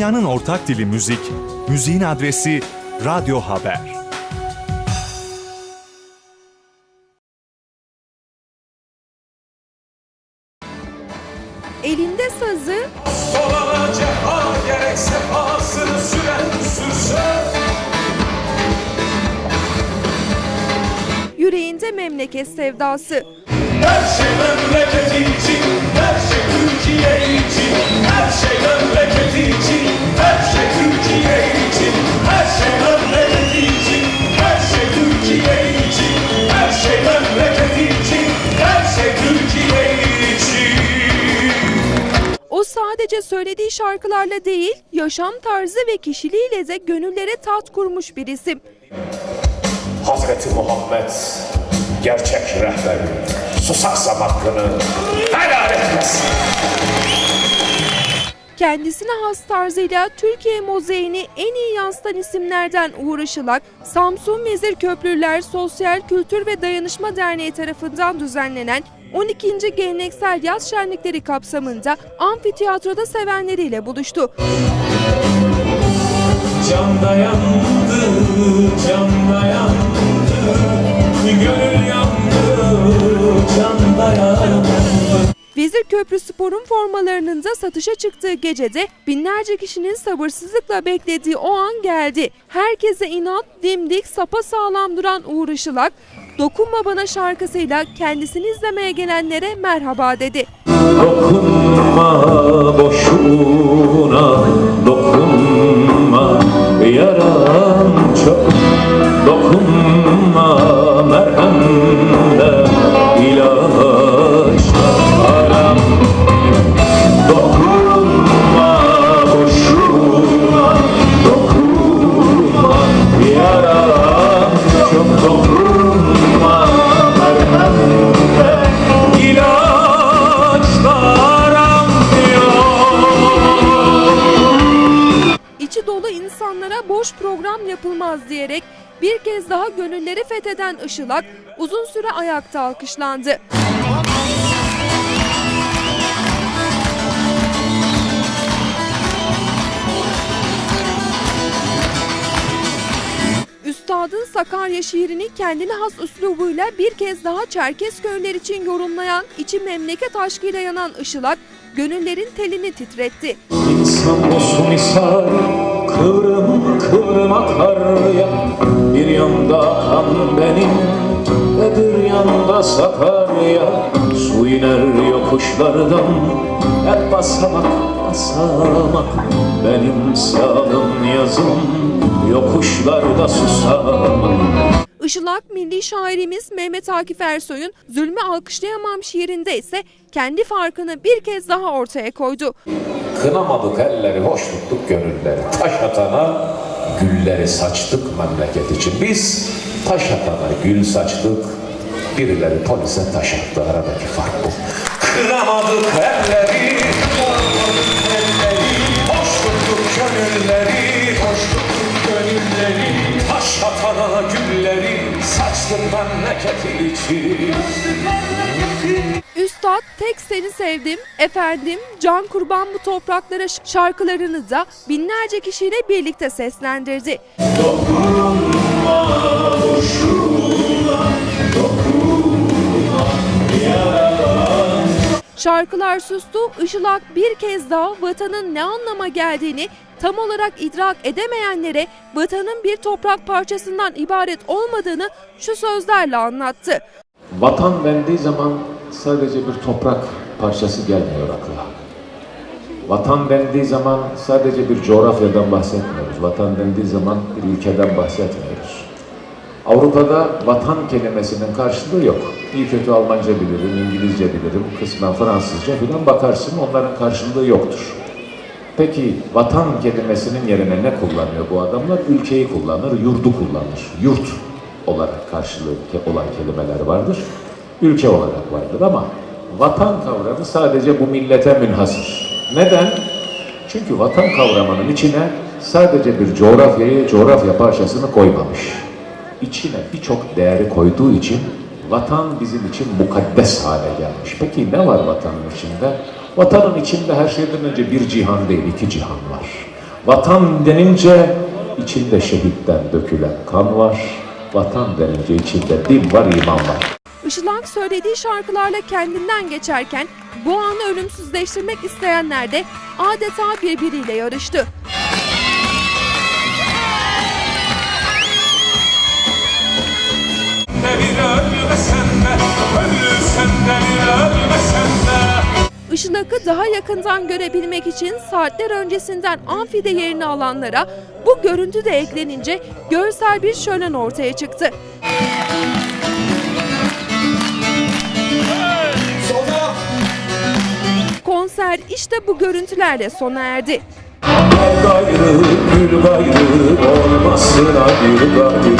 Dünyanın ortak dili müzik, müziğin adresi Radyo Haber. Elinde sazı, Dolana cefa gerek sefasını süren sürse yüreğinde memleket sevdası. Her şey memleketi için, söylediği şarkılarla değil, yaşam tarzı ve kişiliğiyle de gönüllere tat kurmuş bir isim. Hazreti Muhammed gerçek rehber susaksam hakkını helal etmez. Kendisine has tarzıyla Türkiye mozaini en iyi yansıtan isimlerden Uğur Işılak, Samsun Vezir Köprüler Sosyal Kültür ve Dayanışma Derneği tarafından düzenlenen 12. Geleneksel Yaz Şenlikleri kapsamında amfiteyatroda sevenleriyle buluştu. Can dayandı, can dayandı Gönül yandı, can dayandı Vezir Köprü Spor'un formalarının da satışa çıktığı gecede binlerce kişinin sabırsızlıkla beklediği o an geldi. Herkese inat, dimdik, sapa sağlam duran Uğur Işılak, Dokunma Bana şarkısıyla kendisini izlemeye gelenlere merhaba dedi. Dokunma boşuna Dokunma yaram çok Dokunma insanlara boş program yapılmaz diyerek bir kez daha gönülleri fetheden Işılak uzun süre ayakta alkışlandı. Üstadın Sakarya şiirini kendine has üslubuyla bir kez daha Çerkez köyler için yorumlayan, içi memleket aşkıyla yanan Işılak, gönüllerin telini titretti. İnsan olsun misal kıvrım kıvrım akar ya Bir yanda kan benim öbür yanda Sakarya Su iner yokuşlardan hep basamak basamak Benim sağım yazım yokuşlarda susamak Işılak milli şairimiz Mehmet Akif Ersoy'un Zulmü Alkışlayamam şiirinde ise kendi farkını bir kez daha ortaya koydu. Kınamadık elleri, hoş tuttuk gönülleri. Taş atana gülleri saçtık memleket için. Biz taş atana gül saçtık, birileri polise taş attı. Aradaki fark bu. Kıramadık elleri, elleri Hoş tuttuk gönülleri, hoş tuttuk Üstad tek seni sevdim, efendim, can kurban bu topraklara şarkılarını da binlerce kişiyle birlikte seslendirdi. Şarkılar sustu, Işılak bir kez daha vatanın ne anlama geldiğini tam olarak idrak edemeyenlere vatanın bir toprak parçasından ibaret olmadığını şu sözlerle anlattı. Vatan dendiği zaman sadece bir toprak parçası gelmiyor akla. Vatan dendiği zaman sadece bir coğrafyadan bahsetmiyoruz. Vatan dendiği zaman bir ülkeden bahsetmiyoruz. Avrupa'da vatan kelimesinin karşılığı yok. İyi kötü Almanca bilirim, İngilizce bilirim, kısmen Fransızca filan bakarsın onların karşılığı yoktur. Peki vatan kelimesinin yerine ne kullanıyor bu adamlar? Ülkeyi kullanır, yurdu kullanır. Yurt olarak karşılığı olan kelimeler vardır. Ülke olarak vardır ama vatan kavramı sadece bu millete münhasır. Neden? Çünkü vatan kavramının içine sadece bir coğrafyayı, coğrafya parçasını koymamış. İçine birçok değeri koyduğu için vatan bizim için mukaddes hale gelmiş. Peki ne var vatanın içinde? Vatanın içinde her şeyden önce bir cihan değil, iki cihan var. Vatan denince içinde şehitten dökülen kan var. Vatan denince içinde din var, iman var. Işılak söylediği şarkılarla kendinden geçerken bu anı ölümsüzleştirmek isteyenler de adeta birbiriyle yarıştı. Ne bir ölmesen de Ölürsen de bir ölmesen Işılak'ı daha yakından görebilmek için saatler öncesinden amfide yerini alanlara bu görüntü de eklenince görsel bir şölen ortaya çıktı. Konser işte bu görüntülerle sona erdi. Gayrı, gayrı, olmasına bir gayrı.